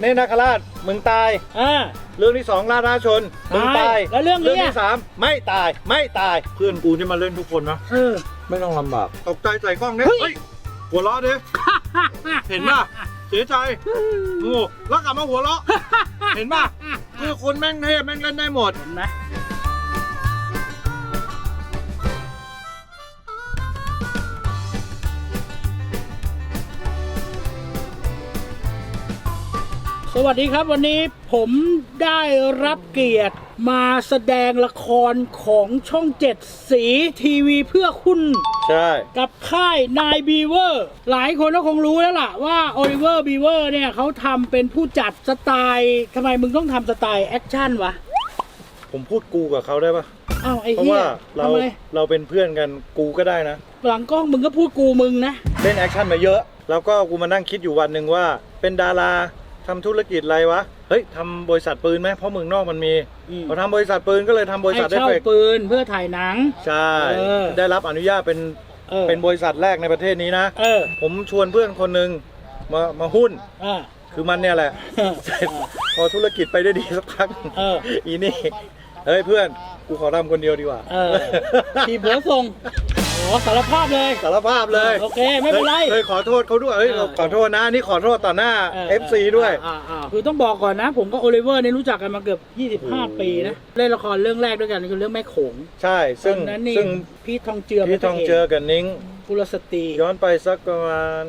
เนตรนาคราชมึงตาย อ่า เรื่องที่สองราชาชนมึงตายแล้วเรื่องนี้เรื่องอะ ที่สามไม่ตายไม่ตายเพื่อนกูที่มาเล่นทุกคนนะเออ ไม่ต้องลำบากตกใจใส่กล้องเนี่ยเฮ้ย เฮ้ยหัวเราะดิเห็นป่ะเสียใจโอ้แล้วกลับมาหัวเราะเห็นป่ะคือคนแม่งเทพแม่งเล่นได้หมด เห็นไหม สวัสดีครับวันนี้ผมได้รับเกียรติมาแสดงละครของช่องเจ็ดสีทีวีเพื่อคุณ ใช่ กับค่ายนายบีเวอร์หลายคนก็คงรู้แล้วล่ะว่าโอลิเวอร์บีเวอร์เนี่ยเขาทำเป็นผู้จัดสไตล์ทำไมมึงต้องทำสไตล์แอคชั่นวะ ผมพูดกูกับเขาได้ปะอ้าวไอ้เพราะเหี้ยว่าเราทำไมเราเป็นเพื่อนกันกูก็ได้นะ หลังกล้องมึงก็พูดกูมึงนะ เล่นแอคชั่นมาเยอะ แล้วก็กูมานั่งคิดอยู่วันหนึ่งว่า เป็นดารา ทำธุรกิจอะไรวะ เฮ้ยทำบริษัทปืนไหมเพราะเมืองนอกมันมีอืมพอทำบริษัทปืนก็เลยทำบริให้ษัทเอฟเช่าเฟกต์ปืนเพื่อถ่ายหนัง ใช่ เออ ได้รับอนุญาตเป็นเออเป็นบริษัทแรกในประเทศนี้นะ เออผมชวนเพื่อนคนหนึ่งมามาหุ้น อ่า คือมันเนี่ยแหละ เสร็จพอธุรกิจไปได้ดีสักพักเออ อีนี่ เฮ้ยเพื่อน กูขอทำคนเดียวดีกว่า เออทีมหัวส่ง โอ้สารภาพเลย สารภาพเลยโอเคไม่เป็นไรเคยขอโทษเขาด้วยเฮ้ยเออ ขอโทษนะอันนี่ขอโทษต่อหน้าเออ FC ด้วย อ่าอ่าคือต้องบอกก่อนนะ ผมกับโอลิเวอร์เนี่ยรู้จักกันมาเกือบ 25 ปีนะ เล่นละครเรื่องแรกด้วยกันคือเรื่องแม่โขงใช่ ซึ่งตอนนั้นนี่ซึ่งพี่ทองเจือพี่ทองเจอกับนิ้งกุลสตรีย้อนไปสักประมาณ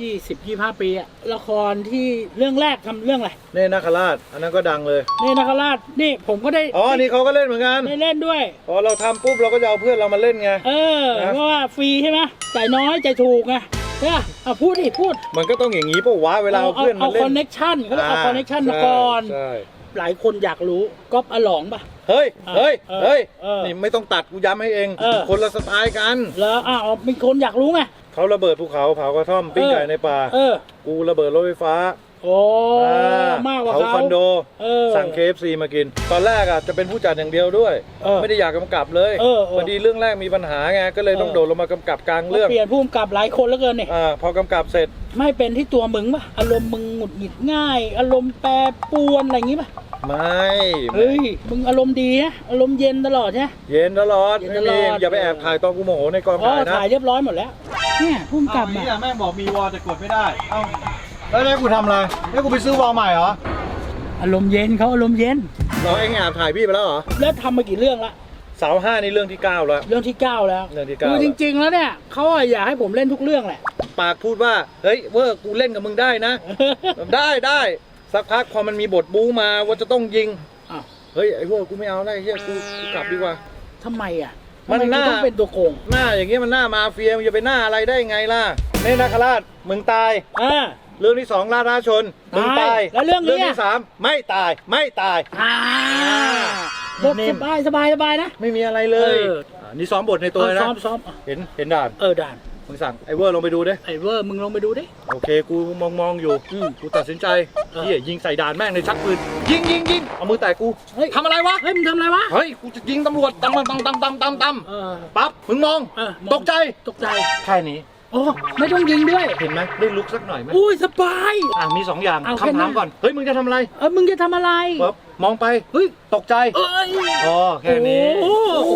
20 25ปีอะละครที่เรื่องแรกทำเรื่องอะไรเนตรนาคราช อันนั้นก็ดังเลยเนตรนาคราชนี่ผมก็ได้อ๋อนี่เขาก็เล่นเหมือนกัน ได้เล่นด้วย พอเราทำปุ๊บเราก็จะเอาเพื่อนเรามาเล่นไง เออนะ เพราะว่าฟรีใช่ไหมจ่ายน้อยจ่ายถูกไงใช่ปะเอาพูดดิพูดมันก็ต้องอย่างนี้ปะวะเวลาเอาเพื่อนมาเอาเล่คอนนเน็กชันเขาเรียกเอาคอนเน็กชันมาก่อน ใช่ หลายคนอยากรู้ก๊อปอลองปะ เฮ้ย เฮ้ย เออเฮ้ย เออนี่ไม่ต้องตัดกูย้ำให้เอง เออ คนละสไตล์กัน แล้วอ้าวมีคนอยากรู้ไง เขาระเบิดภูเขาเผากระท่อมปิ้งเออไก่ในป่า เออกูระเบิดรถไฟฟ้าโอ้อ่ามากกว่าเขาเขาคอนโด เออ สั่ง KFC มากิน ตอนแรกอะจะเป็นผู้จัดอย่างเดียวด้วย เออไม่ได้อยากกำกับเลยเออเออพอดีเรื่องแรกมีปัญหาไง ก็เลยต้องเออ โดดลงมากำกับกลางเรื่องเปลี่ยนผู้กำกับหลายคนแล้วเกินนี่อ่าพอกำกับเสร็จ ไม่เป็นที่ตัวมึงปะอารมณ์มึงหงุดหงิดง่าย อารมณ์แปรปรวนอะไรอย่างงี้ปะ ไม่ เฮ้ย มึงอารมณ์ดีนะอารมณ์เย็นตลอดใช่ไหม เย็นตลอดเย็นไม่ตลมีอดอย่าไปแอบถ่ายตอนกูโมโหในกองอ๋อถ่ายนะถ่ายเรียบร้อยหมดแล้ว เนี่ยผู้กำกับเอาอะอย่างนี้อะแม่งบอกมีวอลแต่กดไม่ได้ เอ้าแล้วให้กูทำอะไรให้กูไปซื้อวอลใหม่เหรออารมณ์เย็นเขาอารมณ์เย็น เราเองแอบถ่ายพี่ไปแล้วเหรอแล้วทำมากี่เรื่องละ สาวห้านี่เรื่องที่เก้าแล้ว เรื่องที่ 9 แล้วเรื่องที่เก้า คือจริง ๆ แล้วเนี่ยเขาอะอยากให้ผมเล่นทุกเรื่องแหละ ปากพูดว่า เฮ้ยเวอร์กูเล่นกับมึงได้นะ ได้ได้ สักพักพอมันมีบทบู๊มาว่าจะต้องยิงอ้าวเฮ้ยไอ้พวกกูไม่เอาได้เฮียกูกูกลับดีกว่า ทำไมอะมันทำไน่าต้องเป็นตัวโกงหน้าอย่างเงี้ยมันหน้ามาเฟียมันจะไปหน้าอะไรได้ไงล่ะเนตรนาคราชมึงตาย อ่า เรื่องที่สองราชาชนมึงตายแล้วเรื่องนี้เรื่องที่สามไม่ตายไม่ตาย อ่าบทนิ่สม บายสบายสบายนะ ไม่มีอะไรเลยเออานี่ซ้อมบทในตัวเออนะ ซ้อมซ้อมเห็นเห็นด่าน เออด่าน มึงสั่งไอ้เวอร์ลงไปดูดิไอ้เวอร์มึงลงไปดูดิโอเค กูมองมองอยู่อืมกูตัดสินใจเออเฮียยิงใส่ด่านแม่งเลยชักปืนยิงยิงยิงเอามือแตะกูเฮ้ยทำอะไรวะเฮ้ยมึงทำอะไรวะเฮ้ยกูจะยิงตำรวจตำตำตำตำตำตำตเออำปั๊บมึงมองเออมองตกใจตกใจแค่นี้โอ้ไม่ต้องยิงด้วย เห็นไหมได้ลุกสักหน่อยไหมอุ้ยสบายอะมีสองอย่างเอาแค่คำถามนั้นก่อนเฮ้ยมึงจะทำอะไรเออมึงจะทำอะไรปั๊บมองไปเฮ้ยตกใจเอ้ยอ๋อแค่นี้โอ้โห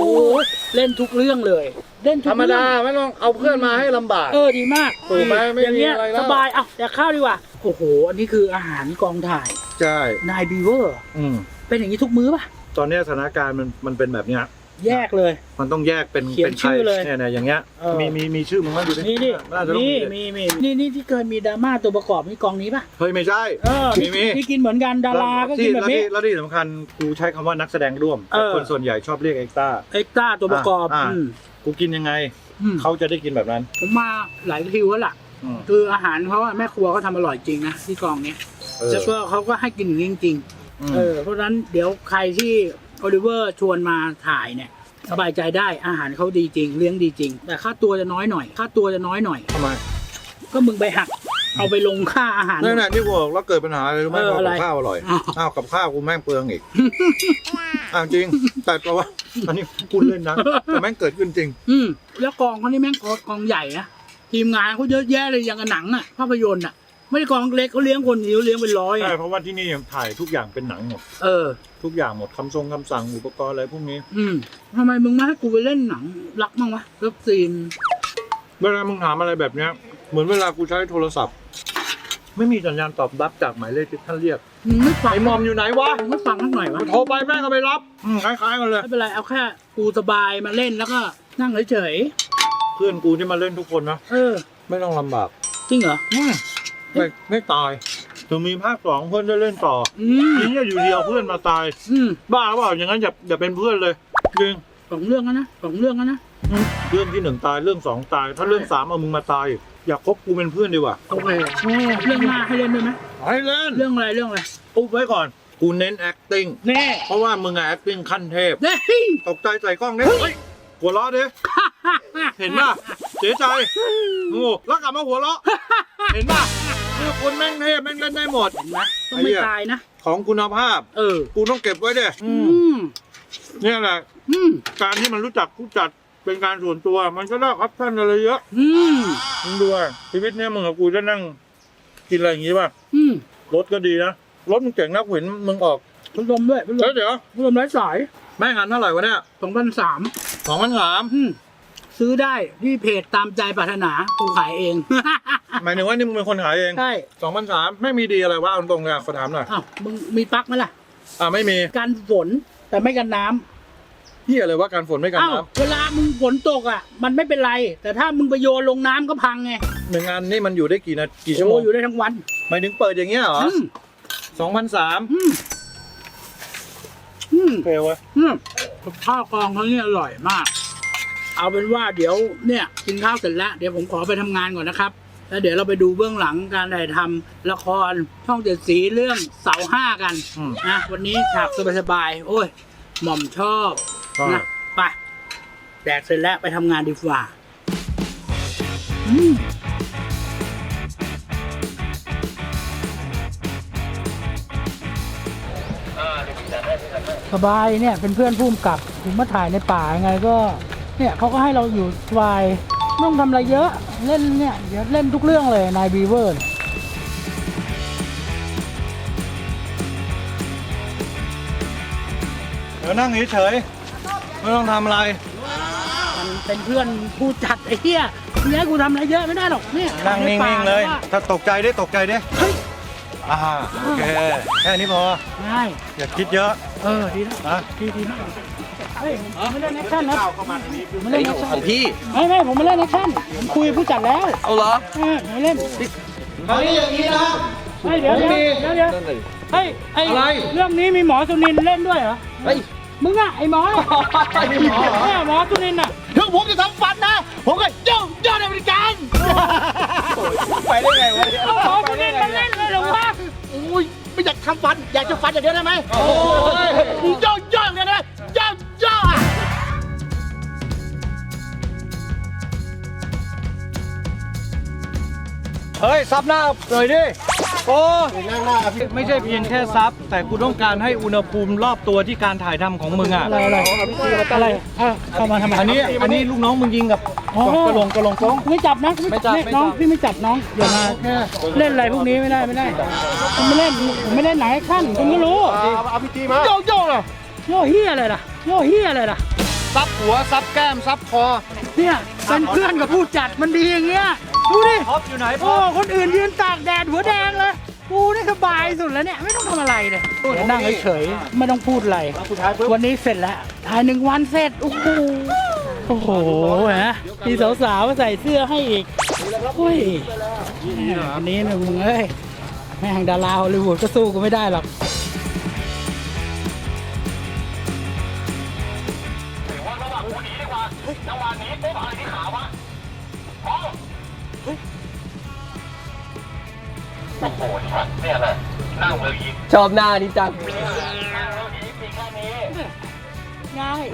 เล่นทุกเรื่องเลย เล่นทุธกรรมเรื่องดาไม่ต้องเอาเพื่อนมาให้ลำบาก เออดีมากถูกไหมไม่อย่างเงี้ยมีอะไรแล้ว สบายอะอยากข้าวดีกว่าโอ้โห อันนี้คืออาหารกองถ่ายใช่นายบีเวอร์ อืมเป็นอย่างนี้ทุกมื้อป่ะ ตอนเนี้ยสถานการณ์มันมันเป็นแบบเนี้ย แยกเลย มันต้องแยกเป็นเขียนเป็นใครชื่อเลยเนี่ยเนี่ยอย่างเงี้ยเออ มีมีมีชื่อมึงมั้ยดูดินี่นี่น่าจะต้องนี่มีมีมีนี่นี่ที่เคยมีดราม่าตัวประกอบนี่กองนี้ป่ะเฮ้ยไม่ใช่เออมีมีที่กินเหมือนกันดาราก็กินแบบนี้ แล้วที่แล้วที่สำคัญกูใช้คำว่านักแสดงร่วมเออ แต่คนส่วนใหญ่ชอบเรียกเอ็กซ์ต้า เอ็กซ์ต้าตัวประกอบอ่า อืมกูกินยังไง อืมเขาจะได้กินแบบนั้นผมมาหลายคิวแล้วล่ะ อืมคืออาหารเขาอะแม่ครัวก็ทำอร่อยจริงนะที่กองเนี้ยเออแล้วก็เขาก็ให้กินอย่างนี้จริงอืมๆเออเพราะฉะนั้นเดี๋ยวใครที่ โอลิเวอร์ชวนมาถ่ายเนี่ยสบายใจได้อาหารเขาดีจริง เลี้ยงดีจริง แต่ค่าตัวจะน้อยหน่อย ค่าตัวจะน้อยหน่อย ทำไมก็มึงไปหัก เอาไปลงค่าอาหาร นั่นแหละที่กูบอกแล้วเกิดปัญหาอะไรรู้ไหมเออพออะไรกับข้าวอร่อยอ้าว อ้าวกับข้าวกูแม่งเปลืองอีกอ้าวจริง แต่ตัวว่าอันนี้พูดเล่นนะแต่แม่งเกิดขึ้นจริง อืมแล้วกองเขานี่แม่งกองใหญ่นะทีมงานเขาเยอะแยะเลยอย่างกับหนังอะภาพยนตร์อะ ไม่ได้กองเล็กเขาเลี้ยงคนเดียวเลี้ยงเป็นร้อยใช่อะเพราะว่าที่นี่ถ่ายทุกอย่างเป็นหนังหมด เออ ทุกอย่างหมดคำทรงคำสั่งอุปกรณ์อะไรพวกนี้ อืมทำไมมึงไม่ให้กูไปเล่นหนัง รักบ้างวะเลิฟซีนเวลามึงถามอะไรแบบเนี้ย เหมือนเวลากูใช้โทรศัพท์ ไม่มีสัญญาณตอบรับจากหมายเลขที่ท่านเรียกมึงไม่ฟังไอ้มอมอยู่ไหนวะมึงไม่ฟังสักหน่อยวะโทรไปแม่งก็ไม่รับอืมคล้ายๆกันเลย ไม่เป็นไรเอาแค่กูสบายมาเล่นแล้วก็นั่งเฉยเพื่อนกูที่มาเล่นทุกคนนะ ๆเออ ไม่ต้องลำบากจริงเหรออืม ไม่ไม่ตายถึงมีภาคสองเพื่อนได้เล่นต่ออืมทีนี้อยู่เดียวเพื่อนมาตาย อืมบ้าเปล่าอย่างนั้นอย่าอย่าเป็นเพื่อนเลยจริงสองเรื่องแล้วนะสองเรื่องแล้วนะอืมเรื่องที่หนึ่งตายเรื่องสองตาย ถ้าเรื่องสามเอามึงมาตายอีกอยากคบกูเป็นเพื่อนดีกว่า โอเคเรื่องหน้าให้เล่นด้วยไหมให้เล่นเรื่องอะไรเรื่องอะไรปุ๊บไว้ก่อน กูเน้น acting แน่เพราะว่ามึงอะ acting ขั้นเทพ เด้ย ตกใจใส่กล้องเนี่ยเฮ้ยหัวเราะดิเห็นป่ะเสียใจโง่แล้วกลับมาหัวเราะเห็นป่ะ คือคนแม่งเทพแม่งเล่นได้หมดเห็นไหมต้องไม่ตายนะ ของคุณภาพ เออ กูต้องเก็บไว้เด้อืมเนี่ยแหละอืมการที่มันรู้จักผู้จัดเป็นการส่วนตัว มันก็ได้ออปชั่นอะไรเยอะอืมมึงดูอะชีวิตเนี้ยมึงกับกูจะนั่ง กินอะไรอย่างงี้ป่ะอืมรถก็ดีนะรถมึงเก่งนะกูเห็นมึงออกพัดลมด้วยพัดลแล้วมเดี๋ยวพัดลมไร้สายแม่งงานเท่าไหร่วะเนี่ยสองพันสามสองพันสามอืมซื้อได้ที่เพจตามใจปรารถนากูขายเอง หมายถึงว่านี่มึงเป็นคนขายเองใช่สองพันสามไม่มีดีอะไรวะเอาตรงๆเลยอะขอถามหน่อยอ้าวมึงมีปลั๊กไหมล่ะ อ่าไม่มีกันฝนแต่ไม่กันน้ำเฮียเลยว่าการฝนไม่กันอ้าวน้เวลามึงฝนตกอะ มันไม่เป็นไร แต่ถ้ามึงไปโยนลงน้ำก็พังไงำหนึ่งงานนี่มันอยู่ได้กี่นาทีกี่ชั่วโมโอ้งอยู่ได้ทั้งวันหมายถึงเปิดอย่างเงี้ยเหรออืมสองพันสามอืมอืม เฟลวะอืมกับข้าวกองเขาเนี่ยอร่อยมาก เอาเป็นว่าเดี๋ยวเนี่ยกินข้าวเสร็จแล้ว เดี๋ยวผมขอไปทำงานก่อนนะครับ แล้วเดี๋ยวเราไปดูเบื้องหลังการถ่ายทำละครช่องเจ็ดสีเรื่องเสาห้ากันอืม นะวันนี้ฉากสบายๆโอ้ย หม่อมชอบใช่นะไปแดกเสร็จแล้วไปทำงานดีกว่าอืมสบายเนี่ยเป็นเพื่อนพุ่มกับถึงมาถ่ายในป่ายังไงก็ เนี่ยเขาก็ให้เราอยู่สบายไม่ต้องทำอะไรเยอะ เล่นเนี่ยเดี๋ยวเล่นทุกเรื่องเลยนายบีเวอร์ เดี๋ยวนั่งเฉยๆไม่ต้องทำอะไร มันเป็นเพื่อนผู้จัดไอ้เหี้ยมึงให้กูทำอะไรเยอะไม่ได้หรอกเนี่ยนั่งนิ่งๆเลยในป่าถ้าตกใจได้ตกใจได้เฮ้ยอ่าโอเค แค่นี้พอได้อย่าคิดเยอะเออดีนะนะ ดีดีมาก เฮ้ยผมไม่เล่นแอคชั่นนะผมไม่เล่นแอคชั่นของพี่ ไม่ไม่ผมไม่เล่นแอคชั่นผมคุยกับผู้จัดแล้วเอาเหรอเออผมไม่เล่นคราวนี้อย่างนี้นะเฮ้ยเดี๋ยวเดี๋ยวเดี๋ยวเดี๋ยวเฮ้ยไออะไร เรื่องนี้มีหมอสุนินเล่นด้วยเหรอเฮ้ยมึงอะไอหมอเนี่ยหมอสุนินอะถึงผมจะทำฟันนะ ผมก็ย่อยอดอเมริกันไปได้ไงวะเอาหมอสุนินมาเล่นเลยเหรอวะโอ้ยไม่อยากทำฟัน อยากจะฟันอย่างเดียวได้ไหมโอ้ยย่อยอดเลยนะย่อย ฮ้ยซับหน้าหน่อยดิโอ้ไม่ใช่เพียงแค่ซับ แต่กูต้องการให้อุณหภูมิรอบตัวที่การถ่ายทำของมึงอะอะไรอะไรอะไรอะเข้ามาทำไมอันนี้อันนี้ลูกน้องมึงยิงกับอ๋อกระลงกระลงโป้งไม่จับนะไม่จับเนี่ยไม่จับน้องพี่ไม่จับน้องอย่ามาแค่เล่นอะไรพวกนี้ไม่ได้ไม่ได้ผมไม่เล่นผมไม่เล่นไหนขั้นคุณก็รู้เอาพีจีมาย่อยอดเลยโย่เฮียอะไรล่ะโย่เฮียอะไรล่ะซับหัวซับแก้มซับคอเนี่ยเป็นเพื่อนกับผู้จัดมันดีอย่างเงี้ย ดูดิท็อปอยู่ไหนโอ้คนอื่นยืนตากแดดหัวแดงเลยกูนี่สบายสุดแล้วเนี่ยไม่ต้องทำอะไรเลยเดี๋ยวนั่งเฉยๆไม่ต้องพูดอะไรวันนี้เสร็จแล้วถ่ายหนึ่งวันเสร็จโอ้โหโอ้โหฮะมีสาวๆมาใส่เสื้อให้อีกโอ้ยแหมวันนี้นะมึงเอ้ยแม่งดาราฮอลลีวูดก็สู้กูไม่ได้หรอก ชอบหน้านี้จังง่าย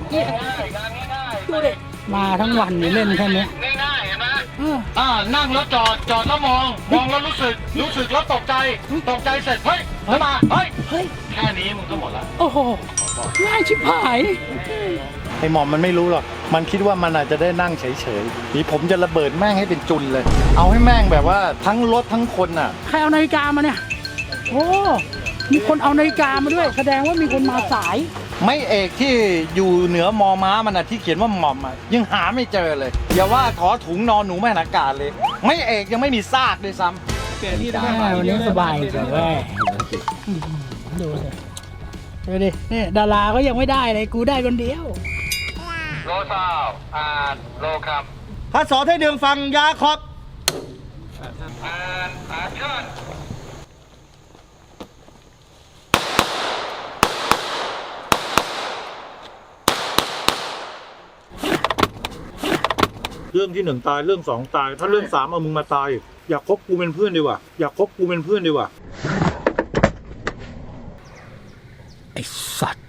ดูดิมาทั้งวันนี่เล่นแค่เนี้ยง่ายๆเห็นไหมเอออ่านั่งแล้วจอดจอดแล้วมอง มองแล้วรู้สึกรู้สึกแล้วตกใจตกใจเสร็จเฮ้ยแล้วมาเฮ้ยเฮ้ยแค่นี้มึงก็หมดละโอ้โหง่ายชิบหายไอ้หมอมมันไม่รู้หรอก มันคิดว่ามันอาจจะได้นั่งเฉยๆนี่ผมจะระเบิดแม่งให้เป็นจุนเลย เอาให้แม่งแบบว่าทั้งรถทั้งคนอะ ใครเอานาฬิกามาเนี่ย โอ้มีคนเอานาฬิกามาด้วย แสดงว่ามีคนมาสาย ไม่เอกที่อยู่เหนือมอม้ามันอะที่เขียนว่าหม่อมอะยังหาไม่เจอเลย อย่าว่าถอถุงนอนหนูแม่นอากาศเลย ไม่เอกยังไม่มีซากด้วยซ้ำเปลี่ยนที่ได้แม่วันนี้สบายจังเว้ยดูสิดูดินี่ดาราก็ยังไม่ได้เลยกูได้คนเดียวโลซาวอ่านโลครับพระสอนให้เดืองฟังยาขอบอ่านอ่านชั่น เรื่องที่หนึ่งตายเรื่องสองตาย ถ้าเรื่องสามเอามึงมาตาย อยากคบกูเป็นเพื่อนดีกว่าอยากคบกูเป็นเพื่อนดีกว่าไอสัตว